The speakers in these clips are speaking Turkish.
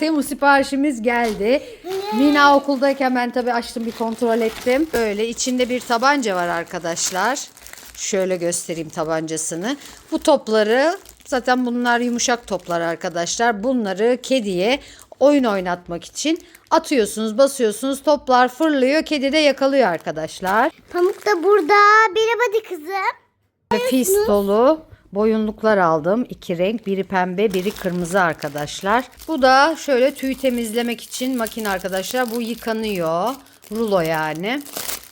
Temu siparişimiz geldi. Mina okuldayken ben tabii açtım bir kontrol ettim. Böyle içinde bir tabanca var arkadaşlar. Şöyle göstereyim tabancasını. Bu topları zaten bunlar yumuşak toplar arkadaşlar. Bunları kediye oyun oynatmak için atıyorsunuz, basıyorsunuz. Toplar fırlıyor, kedi de yakalıyor arkadaşlar. Pamuk da burada. Merhaba de kızım. Fis dolu boyunluklar aldım. İki renk. Biri pembe, biri kırmızı arkadaşlar. Bu da şöyle tüy temizlemek için makine arkadaşlar. Bu yıkanıyor. Rulo yani.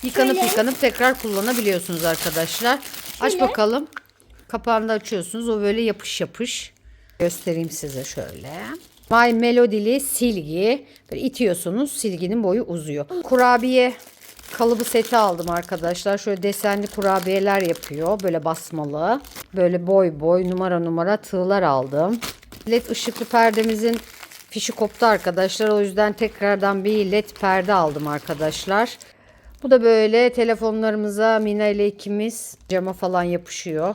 Yıkanıp Şöyle. yıkanıp tekrar kullanabiliyorsunuz arkadaşlar. Aç Şöyle. bakalım. Kapağını da açıyorsunuz. O böyle yapış yapış. Göstereyim size şöyle. My Melody'li silgi. Böyle itiyorsunuz. Silginin boyu uzuyor. Kurabiye kalıbı seti aldım arkadaşlar. Şöyle desenli kurabiyeler yapıyor. Böyle basmalı. Böyle boy boy numara numara tığlar aldım. LED ışıklı perdemizin fişi koptu arkadaşlar. O yüzden tekrardan bir led perde aldım arkadaşlar. Bu da böyle telefonlarımıza Mina ile ikimiz cama falan yapışıyor.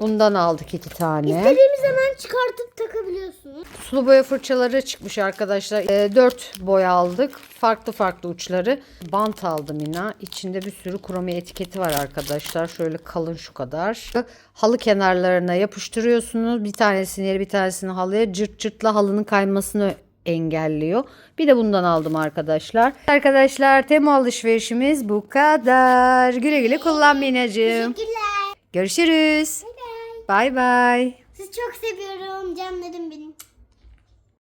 Bundan aldık iki tane. İstediğimiz zaman çıkartıp takabiliyorsunuz. Sulu boya fırçaları çıkmış arkadaşlar. E, 4 boya aldık. Farklı farklı uçları. Bant aldım yine. İçinde bir sürü kromi etiketi var arkadaşlar. Şöyle kalın şu kadar. Halı kenarlarına yapıştırıyorsunuz. Bir tanesini yere bir tanesini halıya. Cırt cırtla halının kaymasını engelliyor. Bir de bundan aldım arkadaşlar. Arkadaşlar Temu alışverişimiz bu kadar. Güle güle kullan Minacığım. Teşekkürler. Görüşürüz. Bay bay. Sizi çok seviyorum canlarım benim.